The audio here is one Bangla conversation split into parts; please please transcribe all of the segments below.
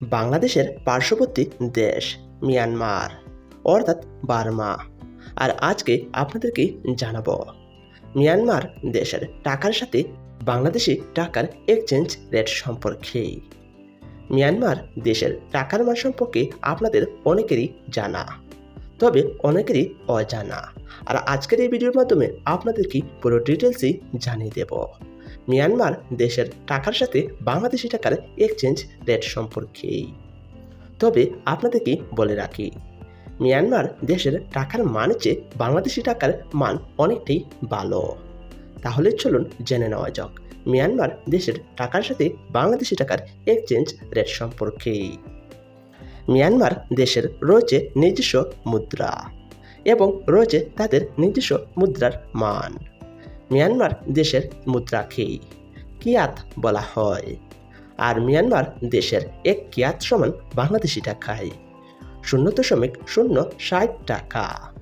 বাংলাদেশের পার্শ্ববর্তী দেশ, মিয়ানমার, অর্থাৎ বার্মা। আর আজকে আপনাদেরকে জানাব, মিয়ানমার দেশের টাকার সাথে বাংলাদেশি টাকার এক্সচেঞ্জ রেট সম্পর্কে। মিয়ানমার দেশের টাকার মান সম্পর্কে আপনাদের অনেকেরই জানা, তবে অনেকেরই অজানা। আর আজকের এই ভিডিওর মাধ্যমে আপনাদেরকে পুরো ডিটেলসই জানিয়ে দেব। মিয়ানমার দেশের টাকার সাথে বাংলাদেশি টাকার এক্সচেঞ্জ রেট সম্পর্কে তবে আপনাদেরকে বলে রাখি, মিয়ানমার দেশের টাকার মান চেয়ে বাংলাদেশি টাকার মান অনেকটাই ভালো। তাহলে চলুন জেনে নেওয়া যাক, মিয়ানমার দেশের টাকার সাথে বাংলাদেশি টাকার এক্সচেঞ্জ রেট সম্পর্কে মিয়ানমার দেশের রয়েছে নিজস্ব মুদ্রা এবং রয়েছে তাদের নিজস্ব মুদ্রার মান। মিয়ানমার দেশের মুদ্রাকে কিয়াত বলা হয়। আর মিয়ানমার দেশের এক কিয়াত সমান বাংলাদেশি টাকায় শূন্য দশমিক শূন্য ষাট টাকা।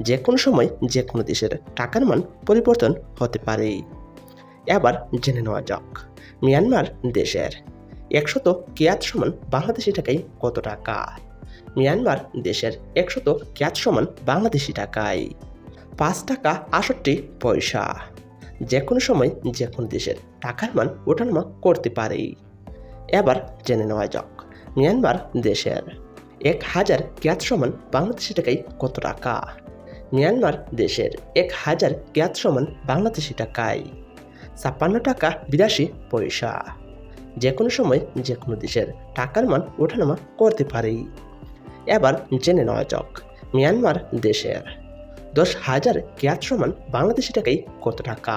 যে কোনো সময় যে কোনো দেশের টাকার মান পরিবর্তন হতে পারে। এবার জেনে নেওয়া যাক, মিয়ানমার দেশের একশত কিয়াত সমান বাংলাদেশি টাকায় কত টাকা? মিয়ানমার দেশের একশত কিয়াত সমান বাংলাদেশি টাকায়। পাঁচ টাকা আষট্টি পয়সা। যে কোনো সময় যে কোনো দেশের টাকার মান ওঠানামা করতে পারে। এবার জেনে নেওয়া যাক, মিয়ানমার দেশের এক হাজার ক্যাত সমান বাংলাদেশি টাকায় কত টাকা? মিয়ানমার দেশের এক হাজার ক্যাত সমান বাংলাদেশি টাকায় ছাপ্পান্ন টাকা বিরাশি পয়সা। যে কোনো সময় যে কোনো দেশের টাকার মান ওঠানামা করতে পারে। এবার জেনে নেওয়া যাক, মিয়ানমার দেশের দশ হাজার ক্যাত সমান বাংলাদেশি টাকায় কত টাকা?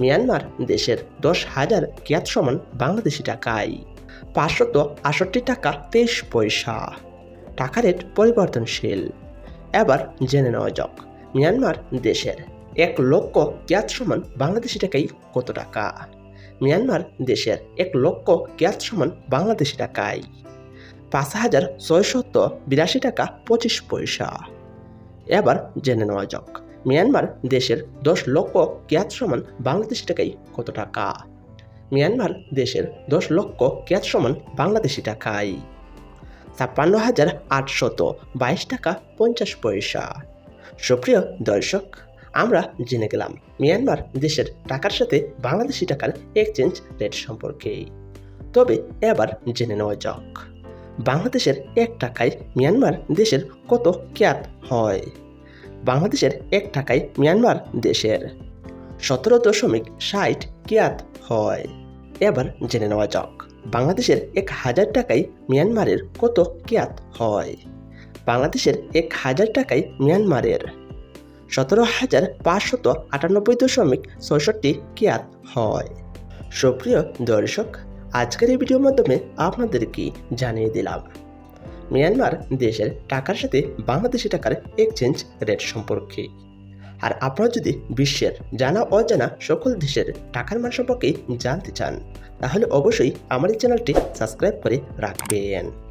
মিয়ানমার দেশের দশ হাজার ক্যাত সমান বাংলাদেশি টাকায় পাঁচশত আষট্টি টাকা তেইশ পয়সা। টাকা রেট পরিবর্তনশীল। এবার জেনে নেওয়া যাক, মিয়ানমার দেশের এক লক্ষ ক্যাত সমান বাংলাদেশি টাকায় কত টাকা? মিয়ানমার দেশের এক লক্ষ ক্যাত সমান বাংলাদেশি টাকায় পাঁচ হাজার ছয়শত বিরাশি টাকা পঁচিশ পয়সা। এবার জেনে নেওয়া যাক। মিয়ানমার দেশের দশ লক্ষ ক্যাত সমান বাংলাদেশি টাকাই কত টাকা? মিয়ানমার দেশের দশ লক্ষ ক্যাত সমান বাংলাদেশি টাকায়। ছাপ্পান্ন হাজার আটশত বাইশ টাকা পঞ্চাশ পয়সা। সুপ্রিয় দর্শক, আমরা জেনে গেলাম মিয়ানমার দেশের টাকার সাথে বাংলাদেশি টাকার এক্সচেঞ্জ রেট সম্পর্কে। তবে এবার জেনে নেওয়া যাক। বাংলাদেশের এক টাকায় মিয়ানমার দেশের কত ক্যাত হয়? বাংলাদেশের এক টাকায় মিয়ানমার দেশের সতেরো দশমিক ষাট কিয়াত হয়। এবার জেনে নেওয়া যাক, বাংলাদেশের এক হাজার টাকায় মিয়ানমারের কত কিয়াত হয়? বাংলাদেশের এক হাজার টাকায় মিয়ানমারের সতেরো হাজার পাঁচশত আটানব্বই দশমিক ছয়ষট্টি কিয়াত হয়। সুপ্রিয় দর্শক আজকের এই ভিডিওর মাধ্যমে আপনাদেরকে জানিয়ে দিলাম। মিয়ানমার দেশের টাকার সাথে বাংলাদেশি টাকার এক্সচেঞ্জ রেট সম্পর্কে। আর আপনারা যদি বিশ্বের জানা অজানা সকল দেশের টাকার মান সম্পর্কে জানতে চান, তাহলে অবশ্যই আমার এই চ্যানেলটি সাবস্ক্রাইব করে রাখবেন।